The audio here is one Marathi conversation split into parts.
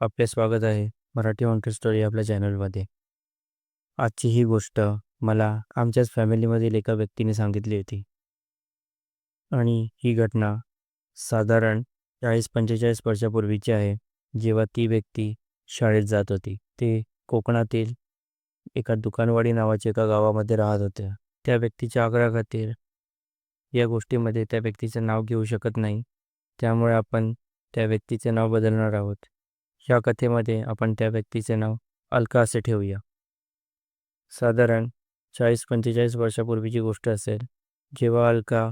आपले स्वागत आहे. मराठी वंकर स्टोरी आपल्या चॅनलमध्ये. आजची ही गोष्ट मला आमच्याच फॅमिलीमधील एका व्यक्तीने सांगितली होती. आणि ही घटना साधारण चाळीस पंचेचाळीस वर्षापूर्वीची आहे. जेव्हा ती व्यक्ती शाळेत जात होती. ते कोकणातील एका दुकानवाडी नावाच्या एका गावामध्ये राहत होत्या त्या व्यक्तीच्या आग्रहाखातीर या गोष्टीमध्ये त्या व्यक्तीचं नाव घेऊ शकत नाही. त्यामुळे आपण त्या व्यक्तीचे नाव बदलणार आहोत. या कथेमध्ये आपण त्या व्यक्तीचे नाव अलका असे ठेवूया. साधारण चाळीस पंचेचाळीस वर्षापूर्वीची गोष्ट असेल जेव्हा अलका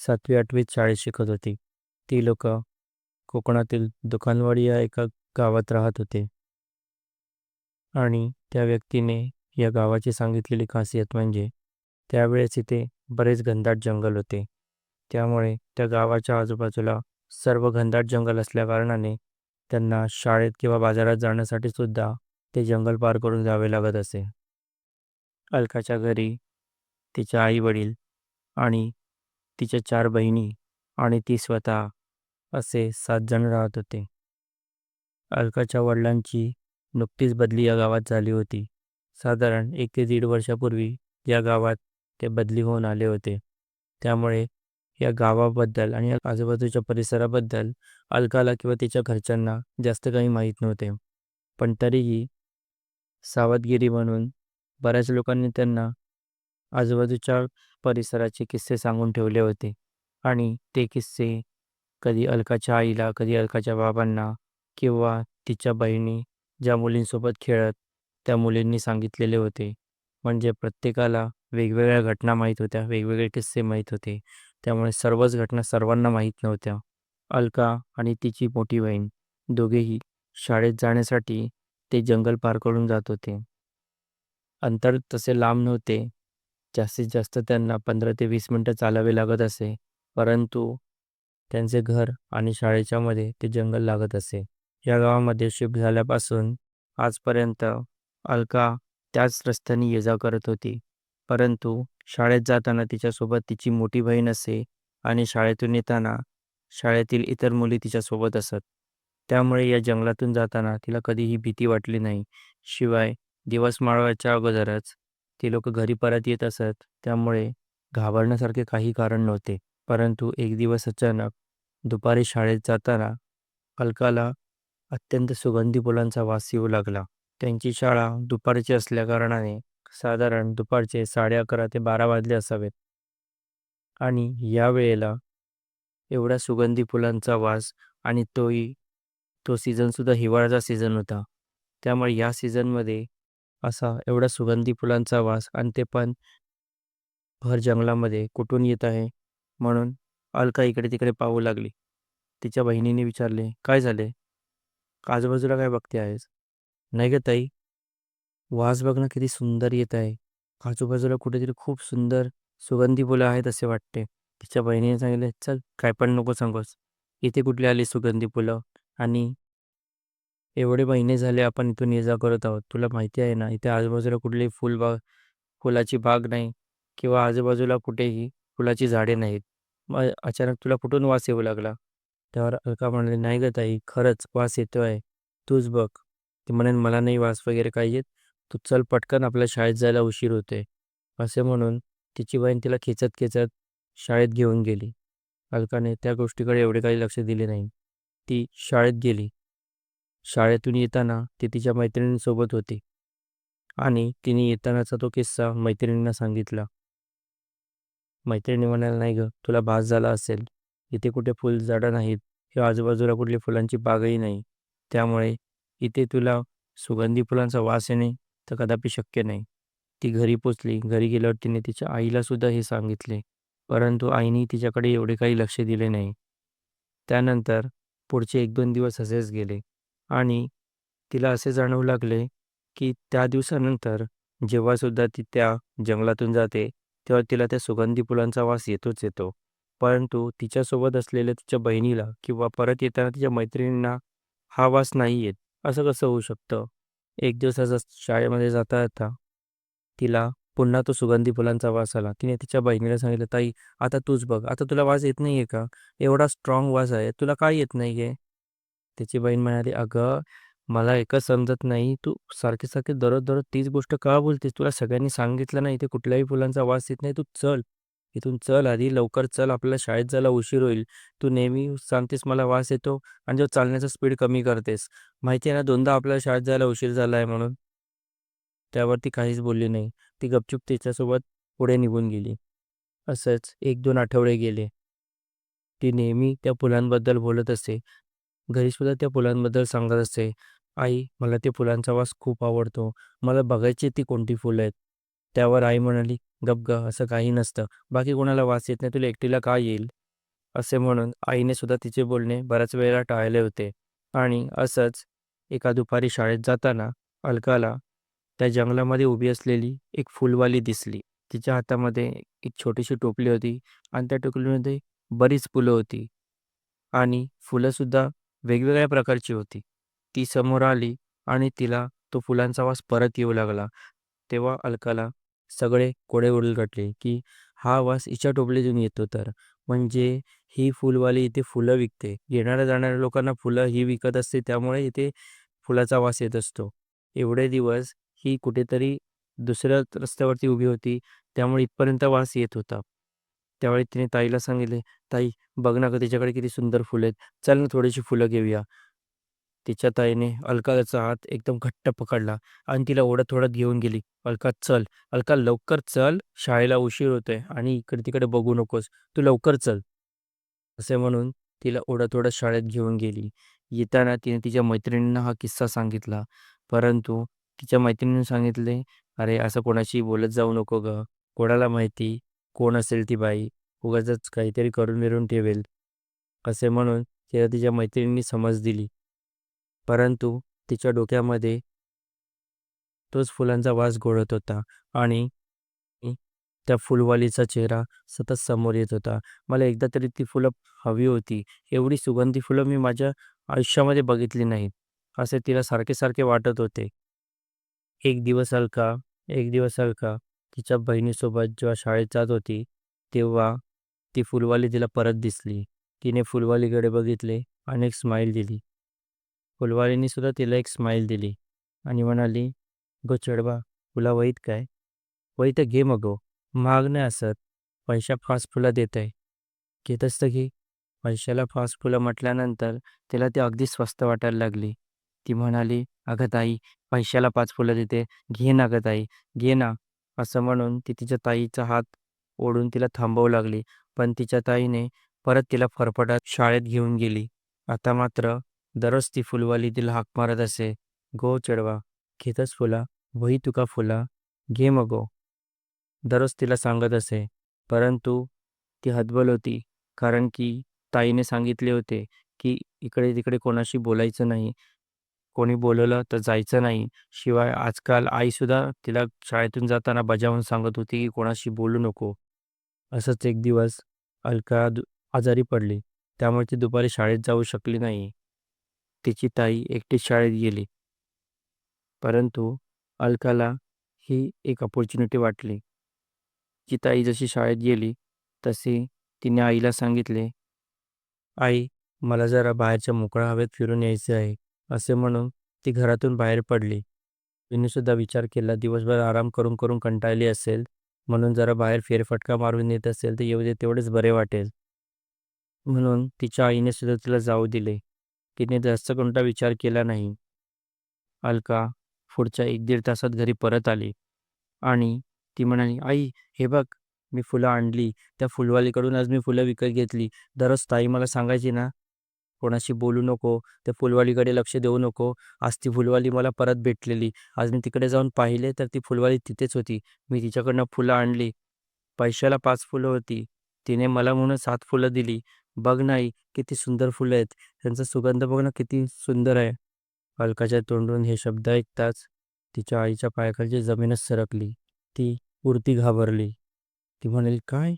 सातवी आठवीत शाळेत शिकत होती ती लोक कोकणातील दुकानवाडी या एका गावात राहत होते. आणि त्या व्यक्तीने या गावाची सांगितलेली खासियत म्हणजे त्यावेळेस इथे बरेच घनदाट जंगल होते. त्यामुळे त्या गावाच्या आजूबाजूला सर्व घनदाट जंगल असल्याकारणाने त्यांना शाळेत किंवा बाजारात जाण्यासाठी सुद्धा ते जंगल पार करून जावे लागत असे. अलकाच्या घरी तिचे आई वडील आणि तिच्या चार बहिणी आणि ती स्वतः असे सात जण राहत होते. अलकाच्या वडिलांची नुकतीच बदली या गावात झाली होती. साधारण एक ते दीड वर्षापूर्वी या गावात ते बदली होऊन आले होते. त्यामुळे या गावाबद्दल आणि आजूबाजूच्या परिसराबद्दल अलकाला किंवा तिच्या घरच्यांना जास्त काही माहीत नव्हते. पण तरीही सावधगिरी म्हणून बऱ्याच लोकांनी त्यांना आजूबाजूच्या परिसराचे किस्से सांगून ठेवले होते. आणि ते किस्से कधी अलकाच्या आईला कधी अलकाच्या बाबांना किंवा तिच्या बहिणी ज्या मुलींसोबत खेळत त्या मुलींनी सांगितलेले होते. म्हणजे प्रत्येकाला वेगवेगळ्या घटना माहीत होत्या वेगवेगळे किस्से माहीत होते. त्यामुळे सर्वच घटना सर्वांना माहीत नव्हत्या. अलका आणि तिची मोठी बहीण दोघेही शाळेत जाण्यासाठी ते जंगल पार करून जात होते. अंतर तसे लांब नव्हते. जास्तीत जास्त त्यांना पंधरा ते वीस मिनटं चालावे लागत असे परंतु त्यांचे घर आणि शाळेच्या मध्ये ते जंगल लागत असे. या गावामध्ये शिफ्ट झाल्यापासून आजपर्यंत अलका त्याच रस्त्याने ये जा करत होती परंतु शाळेत जाताना तिच्यासोबत तिची मोठी बहीण असे आणि शाळेतून येताना शाळेतील इतर मुली तिच्यासोबत असत. त्यामुळे या जंगलातून जाताना तिला कधीही भीती वाटली नाही. शिवाय दिवस माळवायच्या अगोदरच ती लोक घरी परत येत असत. त्यामुळे घाबरण्यासारखे काही कारण नव्हते. परंतु एक दिवस अचानक दुपारी शाळेत जाताना अलकाला अत्यंत सुगंधी फुलांचा वास येऊ लागला. त्यांची शाळा दुपारची असल्याकारणाने साधारण दुपारचे साडे अकरा ते बारा वाजले असावेत. आणि या वेळेला एवढा सुगंधी फुलांचा वास आणि तोही तो सीझनसुद्धा हिवाळ्याचा सीझन होता. त्यामुळे या सीझनमध्ये असा एवढा सुगंधी फुलांचा वास आणि ते पण भर जंगलामध्ये कुठून येत आहे म्हणून अलका इकडे तिकडे पाहू लागली. तिच्या बहिणीने विचारले काय झाले? आजूबाजूला काय बघते आहेस? नाही ग ताई वास बघणं किती सुंदर येत आहे. आजूबाजूला कुठेतरी खूप सुंदर सुगंधी फुलं आहेत असे वाटते. तिच्या बहिणीने सांगितले चल काय पण नको सांगोस. इथे कुठली आली सुगंधी फुलं? आणि एवढे महिने झाले आपण इथून ये जा करत आहोत. तुला माहिती आहे ना इथे आजूबाजूला कुठलीही फुलबाग फुलाची बाग नाही किंवा आजूबाजूला कुठेही फुलाची झाडे नाहीत. मग अचानक तुला कुठून वास येऊ लागला? त्यावर अलका म्हणाले नाही ग ताई खरंच वास येतो आहे तूच बघ. ती म्हणेन मला नाही वास वगैरे काही येत. तू चल पटकन आपल्या शाळेत जायला उशीर होते असे म्हणून तिची बहीण तिला खेचत खेचत शाळेत घेऊन गेली. अलकाने त्या गोष्टीकडे एवढे काही लक्ष दिले नाही. ती शाळेत गेली. शाळेतून येताना ती तिच्या मैत्रिणींसोबत होती. आणि तिने येतानाचा तो किस्सा मैत्रिणींना सांगितला. मैत्रिणी म्हणायला नाही ग तुला भास झाला असेल. इथे कुठे फुल झाडं नाहीत. किंवा आजूबाजूला कुठली फुलांची बागही नाही. त्यामुळे इथे तुला सुगंधी फुलांचा वास येणे तर कदापि शक्य नाही. ती घरी पोचली. घरी गेल्यावर तिने तिच्या आईला सुद्धा हे सांगितले. परंतु आईने तिच्याकडे एवढे काही लक्ष दिले नाही. त्यानंतर पुढचे एक दोन दिवस असेच गेले आणि तिला असे जाणवू लागले की त्या दिवसानंतर जेव्हासुद्धा ती त्या जंगलातून जाते तेव्हा तिला त्या सुगंधी फुलांचा वास येतोच येतो. परंतु तिच्यासोबत असलेल्या तिच्या बहिणीला किंवा परत येताना तिच्या मैत्रिणींना हा वास नाही येत. असं कसं होऊ शकतं? एक दिवसाचा शाळेमध्ये जाता येता. तिला पुन्हा तो सुगंधी फुलांचा वास आला. तिने तिच्या बहिणीला सांगितलं ताई आता तूच बघ. आता तुला वास येत नाहीये का? एवढा स्ट्रॉंग वास आहे. तुला काय येत नाहीये? त्याची बहीण म्हणाली, "अगं, मला एकच समजत नाही, तू सारखे-सारखे दररोज-दररोज तीच गोष्ट का बोलतेस? तुला सगळ्यांनी सांगितलं ना, इथे कुठल्याही फुलांचा वास येत नाही. तू चल, इथून चल आधी लवकर चल, आपल्याला शाळेत जायला उशीर होईल. तू नेहमी सांगतेस मला वास येतो आणि जो चालण्याचा स्पीड कमी करतेस. माहिती आहे ना, दोनदा आपल्याला शाळेत जायला उशीर झाला आहे म्हणून." त्यावर ती काहीच बोलली नाही. ती गपचूप तिच्यासोबत पुढे निघून गेली. असंच 1-2 आठवडे गेले. ती नेहमी त्या फुलांबद्दल बोलत असे. घरीसुद्धा त्या फुलांबद्दल सांगत असे. "आई, मला त्या फुलांचा वास खूप आवडतो. मला बघायची ती कोणती फुलं आहेत." त्यावर आई म्हणाली, "गप असं काही नसतं. बाकी कोणाला वास येत नाही, तुला एकटीला का येईल?" असे म्हणून आईने सुद्धा तिचे बोलणे बऱ्याच वेळेला टाळले होते. आणि असंच एका दुपारी शाळेत जाताना अलकाला त्या जंगलामध्ये उभी असलेली एक फुलवाली दिसली. तिच्या हातामध्ये एक छोटीशी टोपली होती आणि त्या टोपलीमध्ये बरीच फुलं होती आणि फुलंसुद्धा वेगवेगळ्या प्रकारची होती. ती समोर आली आणि तिला तो फुलांचा वास परत येऊ लागला. तेव्हा अलकाला सगळे कोडे उलगडले, की हा वास हिच्या टोपलीतून येतो तर. म्हणजे ही फुलवाली इथे फुलं विकते. येणाऱ्या-जाणाऱ्या लोकांना फुलं ही विकत असते, त्यामुळे इथे फुलाचा वास येत असतो. एवढे दिवस ही कुठेतरी दुसऱ्या रस्त्यावरती उभी होती, त्यामुळे इथपर्यंत वास येत होता. त्यावेळी तिने ताईला सांगितले, "ताई, बघ ना का तिच्याकडे किती सुंदर फुलं आहेत. चल ना थोडीशी फुलं घेऊया." तिच्या ताईने अलकाचा हात एकदम घट्ट पकडला आणि तिला ओढत-ओढत घेऊन गेली. "अलका चल, अलका लवकर चल, शाळेला उशीर होतोय आणि इकडे-तिकडे बघू नकोस. तू लवकर चल." असे म्हणून तिला ओढत-ओढत शाळेत घेऊन गेली. येताना तिने तिच्या मैत्रिणींना हा किस्सा सांगितला. परंतु तिच्या मैत्रिणीने सांगितले, "अरे, असं कोणाशी बोलत जाऊ नको गं. कोणाला माहिती कोण असेल ती बाई, उगाचच काहीतरी करून मिरून ठेवेल." असे म्हणून तिला तिच्या मैत्रिणींनी समज दिली. परंतु तिच्या डोक्यामध्ये तोच फुलांचा वास गोळत होता आणि त्या फुलवालीचा चेहरा सतत समोर येत होता. मला एकदा तरी ती फुलं हवी होती. एवढी सुगंधी फुलं मी माझ्या आयुष्यामध्ये बघितली नाहीत, असे तिला सारखे-सारखे वाटत होते. एक दिवस अलका एक दिवस अलका तिच्या बहिणीसोबत जेव्हा शाळेत जात होती, तेव्हा ती फुलवाली तिला परत दिसली. तिने फुलवालीकडे बघितले आणि एक स्माईल दिली. फुलवारीने सुद्धा तिला एक स्माईल दिली आणि म्हणाली, "गो चढवा, तुला वहीत काय? वही तर घे मग महाग नाही असत. पैशा फास्ट फुलं देत आहे. घेत असतं घे." पैशाला फास्ट फुलं म्हटल्यानंतर तिला ती अगदी स्वस्त वाटायला लागली. ती म्हणाली, "अगं ताई, पैशाला पाच फुलं देते. घे ना गं ताई, घे ना." असं म्हणून ती तिच्या ताईचा हात ओढून तिला थांबवू लागली. पण तिच्या ताईने परत तिला फरफटात शाळेत घेऊन गेली. आता मात्र दररोज ती फुलवाली तिला हाक मारत असे, "गो चेडवा घेतच फुला, वही तुका फुला, घे मगो दररोज तिला सांगत असे. परंतु ती हतबल होती, कारण की ताईने सांगितले होते, की इकडे-तिकडे कोणाशी बोलायचं नाही. कोणी बोलवलं तर जायचं नाही. शिवाय आजकाल आईसुद्धा तिला शाळेतून जाताना बजावून सांगत होती, की कोणाशी बोलू नको. असंच एक दिवस अलका आजारी पडली. त्यामुळे ती दुपारी शाळेत जाऊ शकली नाही. तिची ताई एकटीच शाळेत गेली. परंतु अलकाला ही एक अपॉर्च्युनिटी वाटली. तिची ताई जशी शाळेत गेली, तशी तिने आईला सांगितले, "आई, मला जरा बाहेरच्या मोकळ्या हवेत फिरून यायचे आहे." असे म्हणून ती घरातून बाहेर पडली. तिनेसुद्धा विचार केला, दिवसभर आराम करून करून कंटाळली असेल, म्हणून जरा बाहेर फेरफटका मारून येत असेल तर येऊ दे, तेवढेच बरे वाटेल. म्हणून तिच्या आईने सुद्धा तिला जाऊ दिले. तिने जास्त कोणता विचार केला नाही. अलका पुढच्या एक दीड तासात घरी परत आली आणि ती म्हणाली, "आई, हे बघ, मी फुलं आणली. त्या फुलवालीकडून आज मी फुलं विकत घेतली. दररोज ताई मला सांगायची ना, कोणाशी बोलू नको, त्या फुलवालीकडे लक्ष देऊ नको. आज ती फुलवाली मला परत भेटलेली. आज मी तिकडे जाऊन पाहिले तर ती फुलवाली तिथेच होती. मी तिच्याकडनं फुलं आणली. पैशाला पाच फुलं होती. तिने मला म्हणून सात फुलं दिली. बघ ना आई, किती सुंदर फुलं आहेत. त्यांचा सुगंध बघ ना किती सुंदर आहे." अलकाच्या तोंडून हे शब्द ऐकताच तिच्या आईच्या पायाखालची जमीनच सरकली. ती उरती घाबरली. ती म्हणाली, "काय?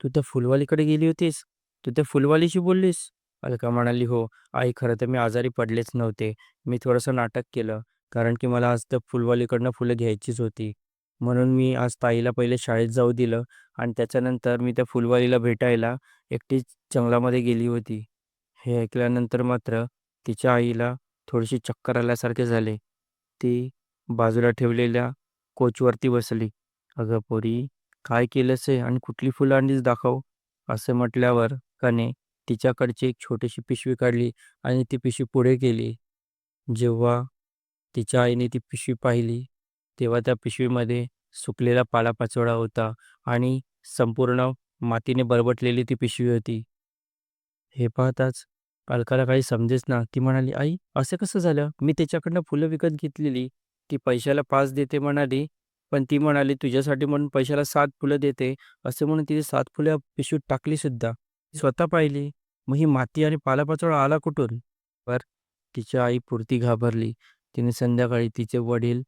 तू त्या फुलवालीकडे गेली होतीस? तू त्या फुलवालीशी बोललीस?" अलका म्हणाली, "हो आई, खरं तर मी आजारी पडलेच नव्हते. मी थोडंसं नाटक केलं, कारण की मला आज त्या फुलवालीकडनं फुलं घ्यायचीच होती. म्हणून मी आज ताईला पहिले शाळेत जाऊ दिलं आणि त्याच्यानंतर मी त्या फुलवालीला भेटायला एकटीच जंगलामध्ये गेली होती." हे ऐकल्यानंतर मात्र तिच्या आईला थोडीशी चक्कर आल्यासारखे झाले. ती बाजूला ठेवलेल्या कोचवरती बसली. अगं पोरी काय केलंस आहे आणि कुठली फुलं आणलीस दाखव असं म्हटल्यावर कने तिच्याकडची एक छोटीशी पिशवी काढली आणि ती पिशवी पुढे केली जेव्हा तिच्या आईने ती पिशवी पाहिली तेव्हा त्या पिशवीमध्ये सुकलेला पालापाचोळा होता आणि संपूर्ण मातीने बरबटलेली ती पिशवी होती. हे पाहताच अलकाला काही समजेच ना. ती म्हणाली आई असं कसं झालं? मी त्याच्याकडनं फुलं विकत घेतलेली. ती पैशाला पाच देते म्हणाली पण ती म्हणाली तुझ्यासाठी म्हणून पैशाला सात फुलं देते. असे म्हणून तिने सात फुलं पिशवीत टाकली सुद्धा. स्वतः पाहिली. मग ही माती आणि पालापाचोळा आला कुठून? पर तिच्या आई पुरती घाबरली. तिने संध्याकाळी तिचे वडील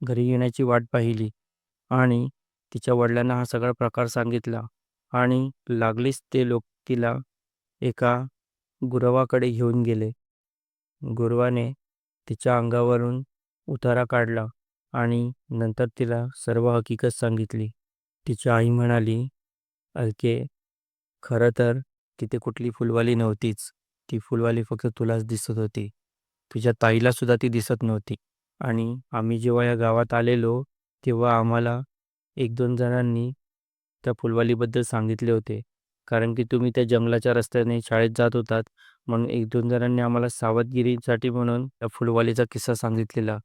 घरी येण्याची वाट पाहिली आणि तिच्या वडिलांना हा सगळा प्रकार सांगितला आणि लागलीच ते लोक तिला एका गुरवाकडे घेऊन गेले. गुरवाने तिच्या अंगावरून उतारा काढला आणि नंतर तिला सर्व हकीकत सांगितली. तिची आई म्हणाली अलके खरं तर तिथे कुठली फुलवाली नव्हतीच. ती फुलवाली फक्त तुलाच दिसत होती. तुझ्या ताईला सुद्धा ती दिसत नव्हती. आणि आम्ही जेव्हा या गावात आलेलो तेव्हा आम्हाला एक दोन जणांनी त्या फुलवालीबद्दल सांगितले होते. कारण की तुम्ही त्या जंगलाच्या रस्त्याने शाळेत जात होतात म्हणून एक दोन जणांनी आम्हाला सावधगिरीसाठी म्हणून त्या फुलवालीचा किस्सा सांगितलेला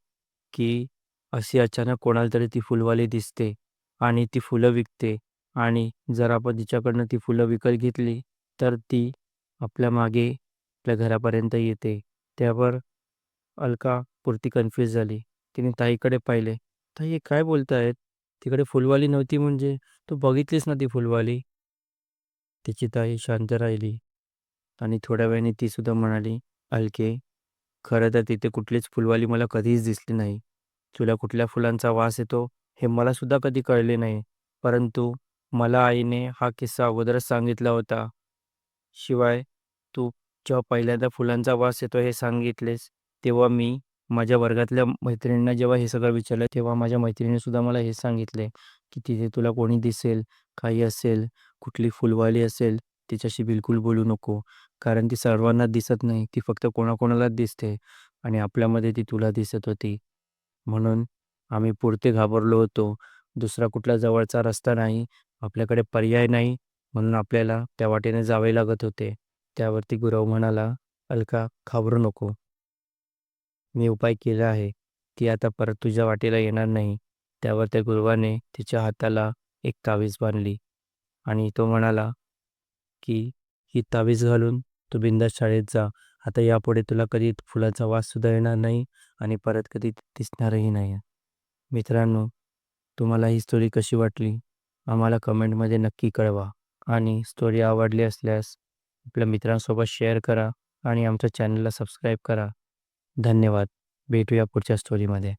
की अशी अचानक कोणाला तरी ती फुलवाली दिसते आणि ती फुलं विकते आणि जर आपण तिच्याकडनं ती फुलं विकत घेतली तर ती आपल्या मागे आपल्या घरापर्यंत येते. त्यावर अलका पुरती कन्फ्यूज झाली. तिने ताईकडे पाहिले. ताई हे काय बोलतायत? तिकडे फुलवाली नव्हती म्हणजे? तू बघितलीस ना ती फुलवाली? तिची ताई शांत राहिली आणि थोड्या वेळाने ती सुद्धा म्हणाली अलके खरं तर तिथे कुठलीच फुलवाली मला कधीच दिसली नाही. तुला कुठल्या फुलांचा वास येतो हे मला सुद्धा कधी कळले नाही. परंतु मला आईने हा किस्सा अगोदरच सांगितला होता. शिवाय तू जेव्हा पहिल्यांदा फुलांचा वास येतो हे सांगितलेस तेव्हा मी माझ्या वर्गातल्या मैत्रिणींना जेव्हा हे सगळं विचारलं तेव्हा माझ्या मैत्रिणीने सुद्धा मला हे सांगितले की तिथे तुला कोणी दिसेल काही असेल कुठली फुलवाली असेल तिच्याशी बिलकुल बोलू नको कारण ती सर्वांना दिसत नाही ती फक्त कोणाकोणालाच दिसते आणि आपल्यामध्ये ती तुला दिसत होती. म्हणून आम्ही पुरते घाबरलो होतो. दुसरा कुठला जवळचा रस्ता नाही आपल्याकडे पर्याय नाही म्हणून आपल्याला त्या वाटेने जावे लागत होते. त्यावरती गुरव म्हणाला अलका घाबरू नको. मी उपाय केला आहे ती आता परत तुझ्या वाटेला येणार नाही. त्यावर त्या गुरुवाने तिच्या हाताला एक तावीज बांधली आणि तो म्हणाला की ही तावीज घालून तू बिंदा शाळेत जा. आता यापुढे तुला कधी फुलाचा वास सुद्धा येणार नाही आणि परत कधी दिसणारही नाही. मित्रांनो तुम्हाला ही स्टोरी कशी वाटली? आम्हाला कमेंटमध्ये नक्की कळवा आणि स्टोरी आवडली असल्यास आपल्या मित्रांसोबत शेअर करा आणि आमच्या चॅनलला सबस्क्राईब करा. धन्यवाद. भेटूया पुढच्या स्टोरीमध्ये